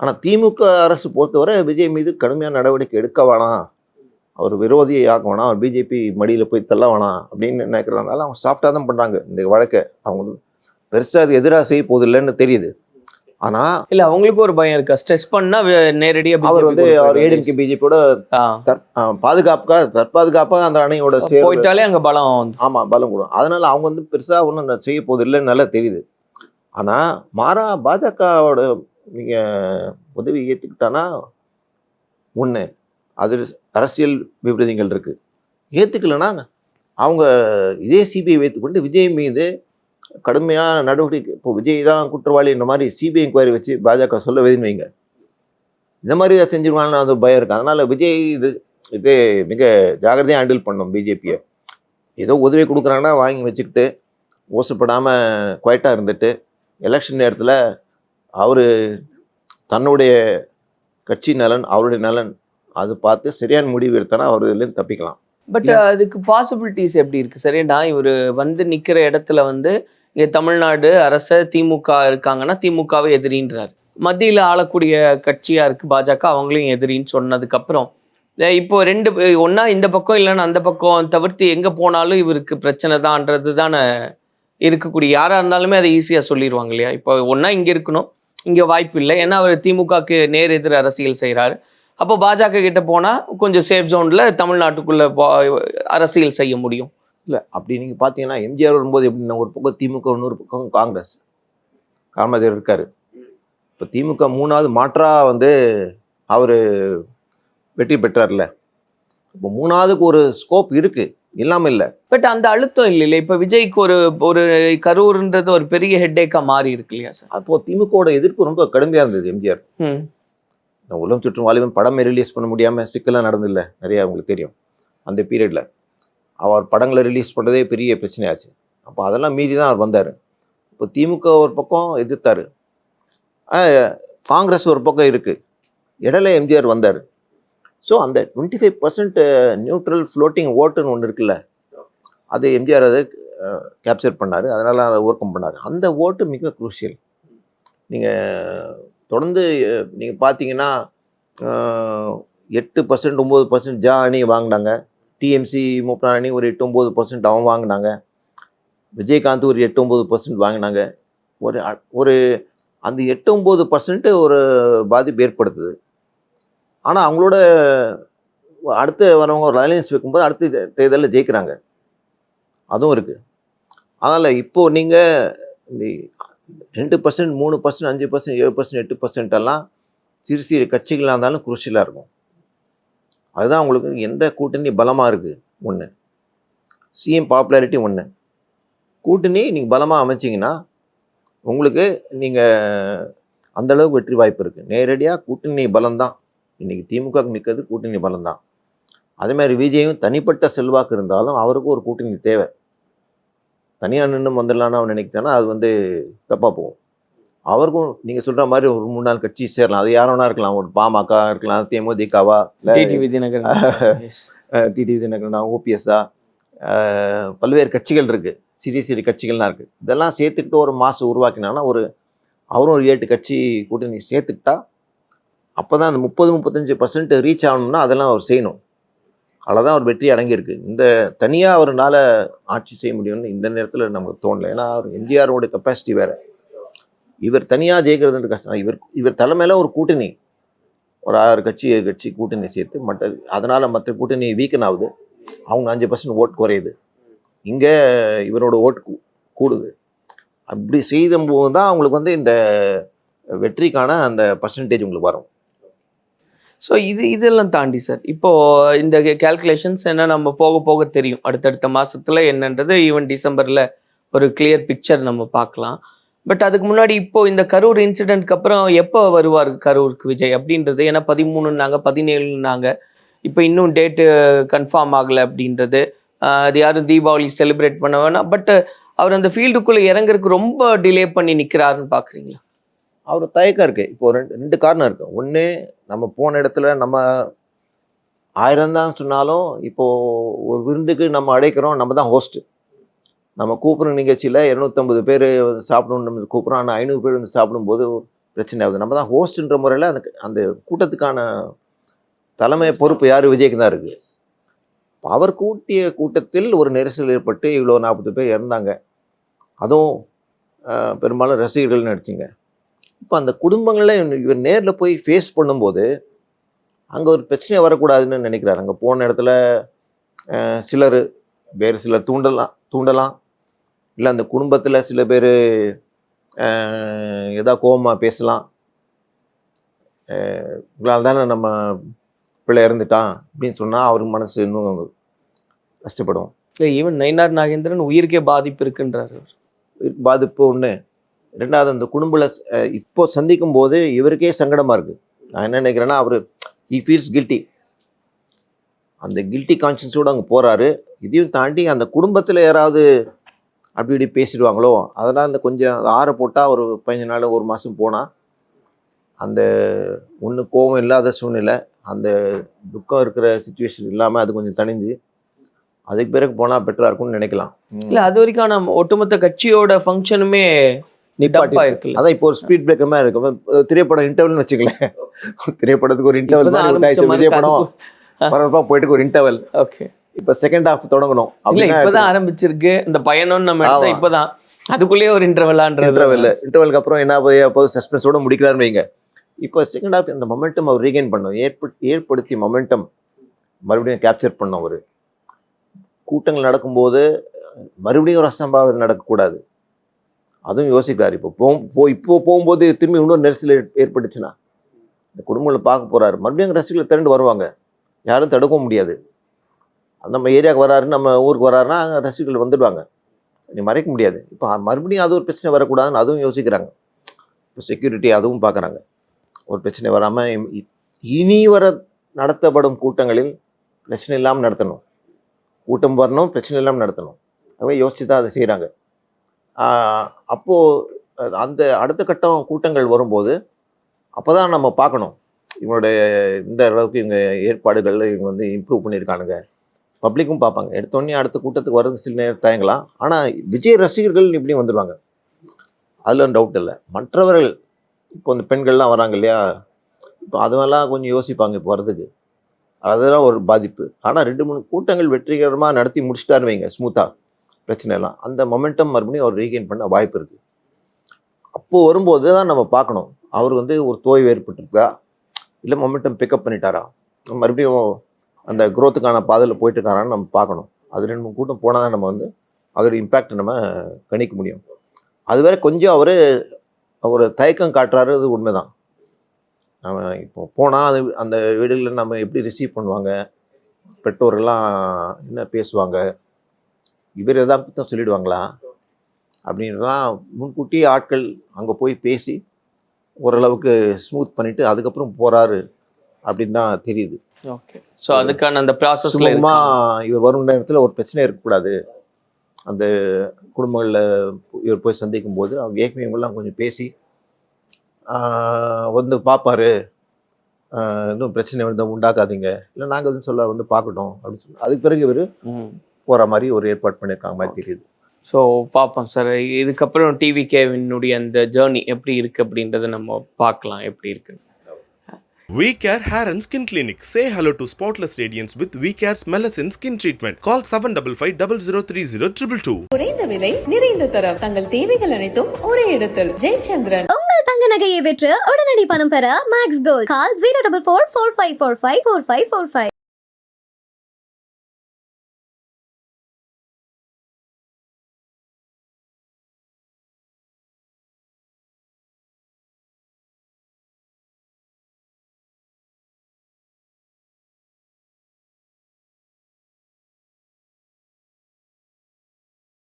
ஆனால் திமுக அரசு பொறுத்தவரை விஜய் மீது கடுமையான நடவடிக்கை எடுக்க வேணாம். அவர் விரோதியை ஆக்க வேணாம். அவர் பிஜேபி மடியில் போய் தள்ள வேணாம் அப்படின்னு நினைக்கிறதுனால அவங்க சாஃப்டாக தான் பண்ணுறாங்க இந்த வழக்கை அவங்க பெருசாக அது எதிராக செய்ய போதில்லைன்னு தெரியுது. ஆனால் இல்ல அவங்களுக்கு ஒரு பயம் இருக்கா. ஸ்ட்ரெஸ் பண்ணா வே- நேரடியா அவர் வந்து அவர். ஏடிஎம்கே பிஜேபியோட பாதுகாப்புக்காக தற்பாதுகாப்பாக அந்த அணையோட போயிட்டாலே அங்க பலம் வந்து ஆமாம் பலம் கூடும் அதனால அவங்க வந்து பெருசாக ஒன்றும் செய்ய போது இல்லைன்னு நல்லா தெரியுது. ஆனால் மாறா பாஜகவோட நீங்கள் உதவி ஏற்றுக்கிட்டானா ஒன்று அது அரசியல் விபரீதங்கள் இருக்குது ஏற்றுக்கலைன்னா அவங்க இதே சிபிஐ வைத்துக்கொண்டு விஜய் மீது கடுமையான நடவடிக்கை. இப்போ விஜய் தான் குற்றவாளி இந்த மாதிரி சிபிஐ என்கொயரி வச்சு பாஜக சொல்ல வேதுன்னு வைங்க. இந்த மாதிரி ஏதாவது செஞ்சிருவாங்கன்னு அது பயம் இருக்குது அதனால் விஜய் இது இது மிக ஜாகிரதையாக ஹேண்டில் பண்ணும் பிஜேபியை ஏதோ உதவி கொடுக்குறாங்கன்னா வாங்கி வச்சுக்கிட்டு ஓசப்படாமல் குவைட்டாக இருந்துட்டு எலெக்ஷன் நேரத்தில் அவர் தன்னுடைய கட்சி நலன் அவருடைய நலன் அது பார்த்து சரியான முடிவு எடுத்தானா அவர் இதுலேருந்து தப்பிக்கலாம். பட் அதுக்கு பாசிபிலிட்டிஸ் எப்படி இருக்கு? சரியா இவர் வந்து நிக்கிற இடத்துல வந்து இங்கே தமிழ்நாடு அரச திமுக இருக்காங்கன்னா திமுகவை எதிரின்றார். மத்தியில் ஆளக்கூடிய கட்சியாக இருக்குது பாஜக அவங்களையும் எதிரின்னு சொன்னதுக்கப்புறம் இப்போ ரெண்டு ஒன்றா இந்த பக்கம் இல்லைன்னா அந்த பக்கம் தவிர்த்து எங்கே போனாலும் இவருக்கு பிரச்சனை தான்ன்றது தானே இருக்கக்கூடிய யாராக இருந்தாலுமே அதை ஈஸியாக சொல்லிடுவாங்க இல்லையா? இப்போ ஒன்றா இங்கே இருக்கணும் இங்கே வாய்ப்பு இல்லை. ஏன்னா அவர் திமுகக்கு நேர் எதிர் அரசியல் செய்கிறாரு அப்போ பாஜக கிட்ட போனால் கொஞ்சம் சேஃப் ஜோனில் தமிழ்நாட்டுக்குள்ளே அரசியல் செய்ய முடியும். இல்லை அப்படி நீங்கள் பார்த்தீங்கன்னா எம்ஜிஆர் வரும்போது எப்படின்னா ஒரு பக்கம் திமுக இன்னொரு பக்கம் காங்கிரஸ். காமராஜர் இருக்கார். இப்போ திமுக மூணாவது மாற்றா வந்து அவர் வெற்றி பெற்றார்ல. இப்போ மூணாவதுக்கு ஒரு ஸ்கோப் இருக்குது இல்லாமல் இல்லை. பட் அந்த அழுத்தம் இல்லை இப்ப விஜய்க்கு ஒரு ஒரு கரூர்ன்றது ஒரு பெரிய ஹெட்டேக்கா மாறி இருக்கு இல்லையா சார் அப்போது திமுகவோட எதிர்ப்பு ரொம்ப கடுமையாக இருந்தது எம்ஜிஆர். உலகம் சுற்றும் வாலிபன் படமே ரிலீஸ் பண்ண முடியாமல் சிக்கலாக நடந்தில்ல நிறைய உங்களுக்கு தெரியும். அந்த பீரியடில் அவர் படங்களை ரிலீஸ் பண்ணுறதே பெரிய பிரச்சனையாச்சு. அப்போ அதெல்லாம் மீதி தான் அவர் வந்தார். இப்போ திமுக ஒரு பக்கம் எதிர்த்தார். காங்கிரஸ் ஒரு பக்கம் இருக்குது இடையில எம்ஜிஆர் வந்தார். ஸோ அந்த twenty five percent neutral floating ஓட்டுன்னு ஒன்று இருக்குல்ல அது எம்ஜிஆர் அதை கேப்சர் பண்ணார். அதனால் அதை ஓவர் கம் பண்ணார். அந்த ஓட்டு மிக குரூஷியல் நீங்கள் தொடர்ந்து நீங்கள் பார்த்தீங்கன்னா எட்டு பர்சன்ட் ஒம்பது பர்சன்ட் ஜா அணி வாங்கினாங்க. டிஎம்சி மூப்பனாரணி ஒரு எட்டு ஒம்பது பர்சன்ட் அவன் வாங்கினாங்க. விஜயகாந்த் ஒரு எட்டு ஒம்பது பர்சன்ட் வாங்கினாங்க. ஒரு அ- ஒரு அந்த எட்டு ஒம்பது பர்சன்ட்டு ஒரு பாதிப்பு ஏற்படுத்துது. ஆனால் அவங்களோட அடுத்து வரவங்க ஒரு அலையன்ஸ் வைக்கும்போது அடுத்த தேர்தலில் ஜெயிக்கிறாங்க. அதுவும் இருக்குது அதனால் இப்போது நீங்கள் இந்த ரெண்டு பர்சன்ட் மூணு பர்சன்ட் அஞ்சு பர்சன்ட் ஏழு பர்சன்ட் எட்டு பர்சன்ட் எல்லாம் சிறு சிறு கட்சிகளாக இருந்தாலும் குருஷியலாக இருக்கும். அதுதான் உங்களுக்கு எந்த கூட்டணி பலமாக இருக்குது ஒன்று சிஎம் பாப்புலாரிட்டி ஒன்று கூட்டணி நீங்கள் பலமாக அமைச்சிங்கன்னா உங்களுக்கு நீங்கள் அந்தளவுக்கு வெற்றி வாய்ப்பு இருக்குது நேரடியாக கூட்டணி பலம்தான். இன்றைக்கி திமுக நிற்கிறது கூட்டணி பலம்தான். அதேமாதிரி விஜயும் தனிப்பட்ட செல்வாக்கு இருந்தாலும் அவருக்கும் ஒரு கூட்டணி தேவை. தனியாக நின்று வந்துடலான்னு அவன் நினைக்கிறானா அது வந்து தப்பாக போகும். அவருக்கும் நீங்கள் சொல்கிற மாதிரி ஒரு மூணு நாள் கட்சி சேரலாம். அது யார் வேணா இருக்கலாம். ஒரு பாமக இருக்கலாம் தேமுதிகவா டிடிவி தினகரன் Yes. டிடி தினகரனா ஓபிஎஸ்ஸா பல்வேறு கட்சிகள் இருக்குது சிறிய சிறிய கட்சிகள்லாம் இருக்குது இதெல்லாம் சேர்த்துக்கிட்டு ஒரு மாசம் உருவாக்கினாங்கன்னா ஒரு அவரும் ஒரு ஏட்டு கட்சி கூட்டணி சேர்த்துக்கிட்டா அப்போ தான் அந்த முப்பது முப்பத்தஞ்சு பர்சன்ட் ரீச் ஆகணும்னா அதெல்லாம் அவர் செய்யணும். அதில் தான் அவர் வெற்றி அடங்கியிருக்கு. இந்த தனியாக அவர்னால ஆட்சி செய்ய முடியும்னு இந்த நேரத்தில் நமக்கு தோணல. ஏன்னா அவர் எம்ஜிஆரோட கெப்பாசிட்டி வேறு. இவர் தனியாக ஜெயிக்கிறதுன்ற கஷ்டம். இவர் இவர் தலைமையில் ஒரு கூட்டணி. ஒரு ஆறு கட்சி ஏழு கட்சி கூட்டணி சேர்த்து மற்ற அதனால் மற்ற கூட்டணி வீக்கன் ஆகுது. அவங்க அஞ்சு பர்சன்ட் ஓட் குறையுது. இங்கே இவரோட ஓட் கூ- கூடுது. அப்படி செய்தபோது தான் அவங்களுக்கு வந்து இந்த வெற்றிக்கான அந்த பர்சன்டேஜ் உங்களுக்கு வரும். ஸோ இது இதெல்லாம் தாண்டி சார் இப்போது இந்த கேல்குலேஷன்ஸ் என்ன நம்ம போக போக தெரியும். அடுத்தடுத்த மாதத்தில் என்னன்றது ஈவன் டிசம்பரில் ஒரு கிளியர் பிக்சர் நம்ம பார்க்கலாம். பட் அதுக்கு முன்னாடி இப்போ இந்த கரூர் இன்சிடென்ட்க்கு அப்புறம் எப்போ வருவார் கரூருக்கு விஜய் அப்படின்றது? ஏன்னா பதிமூணுன்னாங்க பதினேழுன்னாங்க. இப்போ இன்னும் டேட்டு கன்ஃபார்ம் ஆகலை அப்படின்றது. அது யாரும் தீபாவளி செலிப்ரேட் பண்ண வேணாம் பட் அவர் அந்த ஃபீல்டுக்குள்ளே இறங்குறதுக்கு ரொம்ப டிலே பண்ணி நிற்கிறாருன்னு பார்க்குறீங்களா அவர் தயக்கம் இருக்குது இப்போ ரெண்டு ரெண்டு காரணம் இருக்குது ஒன்று நம்ம போன இடத்துல நம்ம ஆயிரம் தான் சொன்னாலும் இப்போது ஒரு விருந்துக்கு நம்ம அழைக்கிறோம். நம்ம தான் ஹோஸ்ட்டு நம்ம கூப்பிட்ற நிகழ்ச்சியில் இரநூத்தம்பது பேர் வந்து சாப்பிடணும்னு நம்ம கூப்பிட்றோம். ஆனால் ஐநூறு பேர் வந்து சாப்பிடும்போது பிரச்சனை ஆகுது. நம்ம தான் ஹோஸ்ட்டுன்ற முறையில் அந்த அந்த கூட்டத்துக்கான தலைமை பொறுப்பு யார்? விஜய்க்கு தான் இருக்குது அவர் கூட்டிய கூட்டத்தில் ஒரு நெரிசல் ஏற்பட்டு இவ்வளோ நாற்பது பேர் இறந்தாங்க. அதுவும் பெரும்பாலும் ரசிகர்கள் நடிச்சிங்க இப்போ அந்த குடும்பங்களை இவர் நேரில் போய் ஃபேஸ் பண்ணும்போது அங்கே ஒரு பிரச்சனை வரக்கூடாதுன்னு நினைக்கிறாரு. அங்கே போன இடத்துல சிலர் வேறு சிலர் தூண்டலாம் தூண்டலாம். இல்லை அந்த குடும்பத்தில் சில பேர் ஏதா கோபமாக பேசலாம். ஆஹ், உங்களால் தானே நம்ம பிள்ளை இறந்துட்டான் அப்படின்னு சொன்னால் அவர் மனசு இன்னும் கஷ்டப்படும். இல்லை ஈவன் நயினார் நாகேந்திரன் உயிருக்கே பாதிப்பு இருக்குன்றாரு. பாதிப்பு ஒன்று ரெண்டாவது அந்த குடும்பல அஹ், இப்போ சந்திக்கும் போது இவருக்கே சங்கடமாக இருக்குது நான் என்ன நினைக்கிறேன்னா அவர் he ஃபீல்ஸ் கில்ட்டி அந்த கில்ட்டி கான்ஷியஸோடு அங்கே போகிறாரு இதையும் தாண்டி அந்த குடும்பத்தில் யாராவது அப்படி இப்படி பேசிடுவாங்களோ? அதெல்லாம் அந்த கொஞ்சம் ஆற போட்டால் ஒரு பதினஞ்சு நாள் ஒரு மாதம் போனால் அந்த ஒன்று கோபம் இல்லாத சூழ்நிலை அந்த துக்கம் இருக்கிற சுச்சுவேஷன் இல்லாமல் அது கொஞ்சம் தணிஞ்சு அதுக்கு பிறகு போனால் பெட்டராக இருக்கும்னு நினைக்கலாம். இல்ல அது வரைக்கும் ஆனா ஒட்டுமொத்த கட்சியோட ஃபங்க்ஷனுமே நிப்பாட்டி இருக்குல்ல அதான் இப்போ ஒரு ஸ்பீட் பிரேக்கர் மாதிரி இருக்கும் திரைப்படம் இன்டர்வல்னு வச்சுங்களேன் திரைப்படத்துக்கு ஒரு இன்டர்வல் விஜய் படம் கருப்பு- பரபரப்பா போயிட்டு ஒரு இன்டர்வல் ஓகே இப்போ செகண்ட் ஹாஃப் தொடங்கணும். அப்படின்னா இப்பதான் ஆரம்பிச்சிருக்கு. இந்த பயணம்னு நம்ம. இப்பதான். அதுக்குள்ளேயே ஒரு இன்டர்வலான்றது இன்டர்வல் இன்டர்வலுக்கு அப்புறம் என்ன போய் அப்போ சஸ்பென்ஸோட முடிக்கிறாருன்னு வைங்க. இப்போ செகண்ட் ஹாஃப் அந்த மொமெண்டம் அவர் ரீகைன் பண்ணும் ஏற்படுத்தி ஏற்படுத்தி மொமெண்டம் மறுபடியும் கேப்சர் பண்ண ஒரு கூட்டங்கள் நடக்கும்போது மறுபடியும் ஒரு அசம்பாவிதம் நடக்கக்கூடாது. அதுவும் யோசிக்கிறார். இப்போ போ போ இப்போ போகும்போது திரும்பி இன்னொரு நெரிசல் ஏற்- ஏற்பட்டுச்சுன்னா இந்த குடும்பங்களை பார்க்க போறாரு. மறுபடியும் ரசிகர்கள் திரண்டு வருவாங்க. யாரும் தடுக்கவும் முடியாது. நம்ம ஏரியாவுக்கு வராரு நம்ம ஊருக்கு வராருன்னா ரசிகர்கள் வந்துடுவாங்க. நீ மறைக்க முடியாது. இப்போ மறுபடியும் அது ஒரு பிரச்சனை வரக்கூடாதுன்னு அதுவும் யோசிக்கிறாங்க. இப்போ செக்யூரிட்டி அதுவும் பார்க்குறாங்க. ஒரு பிரச்சனை வராமல் இனி வர நடத்தப்படும் கூட்டங்களில் பிரச்சனை இல்லாமல் நடத்தணும். கூட்டம் வரணும் பிரச்சனை இல்லாமல் நடத்தணும். அதுவே யோசித்து தான் அதை செய்கிறாங்க அப்போது அந்த அடுத்த கட்டம் கூட்டங்கள் வரும்போது அப்போ தான் நம்ம பார்க்கணும். இவங்களுடைய இந்த அளவுக்கு இவங்க ஏற்பாடுகள் இவங்க வந்து இம்ப்ரூவ் பண்ணியிருக்கானுங்க. பப்ளிக்கும் பார்ப்பாங்க. எடுத்தோடனே அடுத்த கூட்டத்துக்கு வரது சில நேரம் தயங்கலாம். ஆனால் விஜய் ரசிகர்கள் இப்படி வந்துடுவாங்க அதில் டவுட் இல்லை. மற்றவர்கள் இப்போ இந்த பெண்கள்லாம் வராங்க இல்லையா? இப்போ அதுவெல்லாம் கொஞ்சம் யோசிப்பாங்க இப்போ வர்றதுக்கு. அதெல்லாம் ஒரு பாதிப்பு. ஆனால் ரெண்டு மூணு கூட்டங்கள் வெற்றிகரமாக நடத்தி முடிச்சிட்டாரு வைங்க ஸ்மூத்தாக பிரச்சனை எல்லாம் அந்த மொமெண்டம் மறுபடியும் அவர் ரீகெயின் பண்ண வாய்ப்பு இருக்குது அப்போது வரும்போது தான் நம்ம பார்க்கணும். அவர் வந்து ஒரு தோய்வு ஏற்பட்டிருக்கா? இல்லை மொமெண்டம் பிக்கப் பண்ணிட்டாரா? மறுபடியும் அந்த குரோத்துக்கான பாதையில் போயிட்டு இருக்காரான்னு நம்ம பார்க்கணும். அது ரெண்டு மூணு கூட்டம் போனால் தான் நம்ம வந்து அதோடய இம்பேக்ட் நம்ம கணிக்க முடியும். அதுவரை கொஞ்சம் அவர் ஒரு தயக்கம் காட்டுறாரு அது உண்மை தான் நம்ம இப்போ போனால் அது அந்த வீடுகளில் நம்ம எப்படி ரிசீவ் பண்ணுவாங்க? பெற்றோர்கள்லாம் என்ன பேசுவாங்க? இவர் எதாவது தான் சொல்லிடுவாங்களா? அப்படின்றலாம் முன்கூட்டியே ஆட்கள் அங்கே போய் பேசி ஓரளவுக்கு ஸ்மூத் பண்ணிவிட்டு அதுக்கப்புறம் போகிறாரு அப்படின்னு தான் தெரியுது. ஓகே சோ அதுக்கான அந்த ப்ராசஸ்ல சுமூகமா இவர் வரும் நேரத்தில் ஒரு பிரச்சனை இருக்கக்கூடாது. அந்த குடும்பங்களில் இவர் போய் சந்திக்கும் போது அவங்க ஏற்கனவே இவங்கெல்லாம் கொஞ்சம் பேசி வந்து பார்ப்பாரு இன்னும் பிரச்சனை வந்து உண்டாக்காதீங்க. இல்லை நாங்கள் எதுவும் சொல்ல வந்து பார்க்கட்டும் அப்படின்னு சொல்லி. அதுக்கு பிறகு இவர் போகிற மாதிரி ஒரு ஏற்பாடு பண்ணியிருக்காங்க மாதிரி தெரியுது. ஸோ பார்ப்போம் சார் இதுக்கப்புறம் டிவி கேவினுடைய அந்த ஜேர்னி எப்படி இருக்கு அப்படின்றத நம்ம பார்க்கலாம். எப்படி இருக்கு We Care Hair and Skin Clinic. Say hello to spotless radiance with We Care's Melasine Skin Treatment. Call 755 0030 குறைந்த விலை நிறைந்த தரம். தங்கள் தேவைகள் அனைத்தும் ஒரே இடத்தில். ஜெயச்சந்திரன். உங்கள் தங்க நகையை விற்று உடனடி பணம் பெற Max Gold call zero double four four five four five four five four five